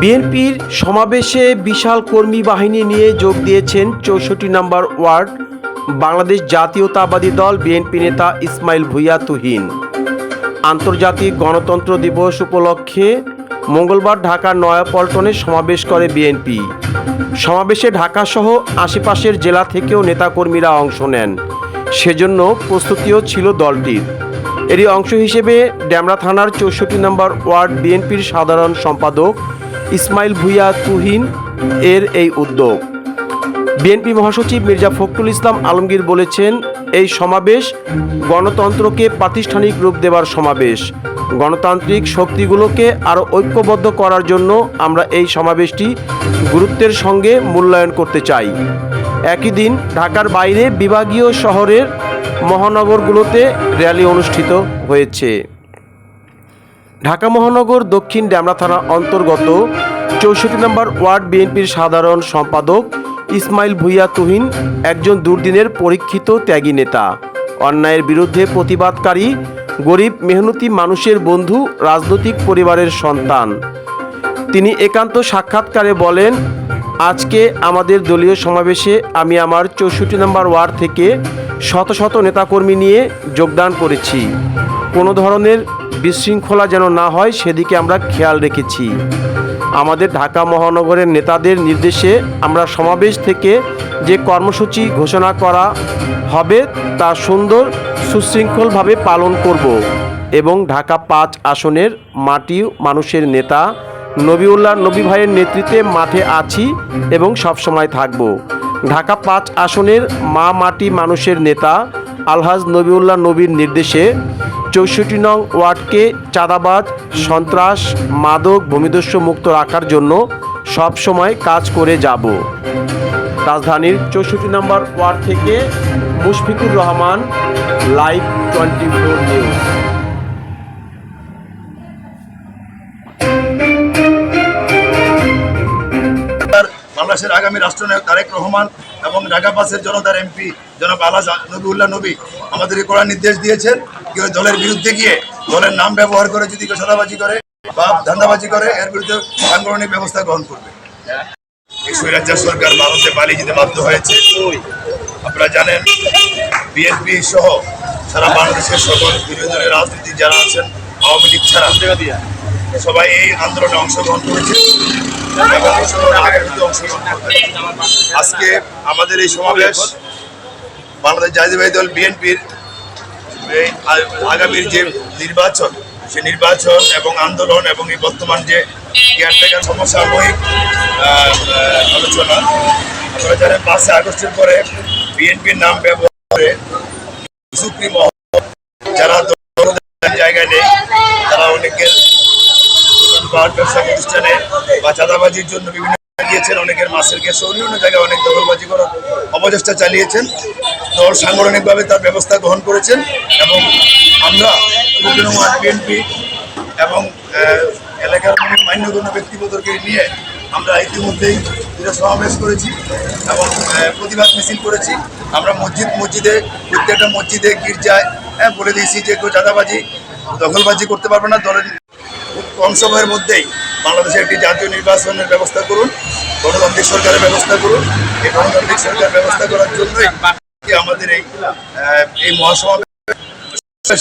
বিএনপির সমাবেশে বিশাল কর্মী বাহিনী নিয়ে যোগ দিয়েছেন চৌষট্টি নম্বর ওয়ার্ড বাংলাদেশ জাতীয়তাবাদী দল বিএনপি নেতা ইসমাইল ভুইয়া তুহিন। আন্তর্জাতিক গণতন্ত্র দিবস উপলক্ষে মঙ্গলবার ঢাকার নয়াপল্টনে সমাবেশ করে বিএনপি। সমাবেশে ঢাকাসহ আশেপাশের জেলা থেকেও নেতাকর্মীরা অংশ নেন। সেজন্য প্রস্তুতিও ছিল দলটির। এরই অংশ হিসেবে ড্যামরা থানার চৌষট্টি নম্বর ওয়ার্ড বিএনপির সাধারণ সম্পাদক ইসমাইল ভুইয়া তুহিন এর এই উদ্যোগ। বিএনপি মহাসচিব মির্জা ফখরুল ইসলাম আলমগীর বলেছেন, এই সমাবেশ গণতন্ত্রকে প্রাতিষ্ঠানিক রূপ দেওয়ার সমাবেশ। গণতান্ত্রিক শক্তিগুলোকে আরও ঐক্যবদ্ধ করার জন্য আমরা এই সমাবেশটি গুরুত্বের সঙ্গে মূল্যায়ন করতে চাই। একই দিন ঢাকার বাইরে বিভাগীয় শহরের মহানগরগুলোতে র্যালি অনুষ্ঠিত হয়েছে। ঢাকা মহানগর দক্ষিণ ড্যামরা থানা অন্তর্গত চৌষট্টি নম্বর ওয়ার্ড বিএনপির সাধারণ সম্পাদক ইসমাইল ভুইয়া তুহিন একজন দুর্দিনের পরীক্ষিত ত্যাগী নেতা। অন্যায়ের বিরুদ্ধে প্রতিবাদকারী গরিব মেহনতি মানুষের বন্ধু, রাজনৈতিক পরিবারের সন্তান। তিনি একান্ত সাক্ষাৎকারে বলেন আজকে আমাদের দলীয় সমাবেশে আমি আমার চৌষট্টি নম্বর ওয়ার্ড থেকে শত শত নেতাকর্মী নিয়ে যোগদান করেছি। কোনো ধরনের বিশৃঙ্খলা যেন না হয়, সেদিকে আমরা খেয়াল রেখেছি। আমাদের ঢাকা মহানগরের নেতাদের নির্দেশে আমরা সমাবেশ থেকে যে কর্মসূচি ঘোষণা করা হবে, তা সুন্দর, সুশৃঙ্খলভাবে পালন করব এবং ঢাকা পাঁচ আসনের মাটি মানুষের নেতা নবিউল্লাহ নবী ভাইয়ের নেতৃত্বে মাঠে আছি এবং সবসময় থাকব। ঢাকা পাঁচ আসনের মা মাটি মানুষের নেতা আলহাজ নবীউল্লাহ নবীর নির্দেশে চৌষট্টি নং ওয়ার্ডকে চাঁদাবাজ, সন্ত্রাস, মাদক, ভূমিদস্যু মুক্ত রাখার জন্য সবসময় কাজ করে যাব। রাজধানীর চৌষট্টি নম্বর ওয়ার্ড থেকে Mushfiqur Rahman live twenty four news বাংলাদেশের আগামী রাষ্ট্রনায়ক তারেক রহমান এবং ঢাকা পাসের জনতার এমপি জনাব আলাস নবীউল্লাহ নবী আমাদেরকে কড়া নির্দেশ দিয়েছেন কেউ দলের বিরুদ্ধে গিয়ে দলের নাম ব্যবহার করে যদি কেউ সাদাবাজি করে বা ধান্দাবাজি করে, এর বিরুদ্ধে সাংগঠনিক ব্যবস্থা গ্রহণ করবে। স্বৈরাচার সরকার ভারতে পালিয়ে যেতে বাধ্য হয়েছে। আপনারা জানেন, বিএনপি সহ সারা বাংলাদেশের সকল দলের রাজনীতি যারা আছেন, আওয়ামী লীগ ছাড়া সবাই এই আন্দোলনে অংশগ্রহণ করেছে। আজকে আমাদের এই সমাবেশ বাংলাদেশ জাতীয়বাদী দল বিএনপির আগামীর যে নির্বাচন সে নির্বাচন এবং আন্দোলন এবং এই বর্তমান যে কেয়ারটেকার আহ, আহ, আলোচনা আপনারা জানেন পাঁচই আগস্টের পরে বিএনপির নাম ব্যবহার করে সুপ্রিম যারা জায়গায় নেই তারা অনেকের বা চাঁদাবাজির জন্য বিভিন্ন গিয়েছেন, অনেকের মাছের গ্যাস অন্যান্য জায়গায় অনেক দখলবাজি করার অপচেষ্টা চালিয়েছেন। দল সাংগঠনিকভাবে তার ব্যবস্থা গ্রহণ করেছেন এবং আমরা বিএনপি এবং এলাকার মান্যগণ্য ব্যক্তিগতকে নিয়ে আমরা ইতিমধ্যেই সমাবেশ করেছি এবং প্রতিবাদ মিছিল করেছি। আমরা মসজিদ, মসজিদে, প্রত্যেকটা মসজিদে গির্জায় হ্যাঁ বলে দিয়েছি যে কেউ চাঁদাবাজি, দখলবাজি করতে পারবে না। দলের কম সময়ের মধ্যেই বাংলাদেশে একটি জাতীয় নির্বাচনের ব্যবস্থা করুন, গণতান্ত্রিক সরকারের ব্যবস্থা করুন, এই গণতান্ত্রিক সরকার ব্যবস্থা করার জন্যই আমাদের এই এই মহাসমাবেশ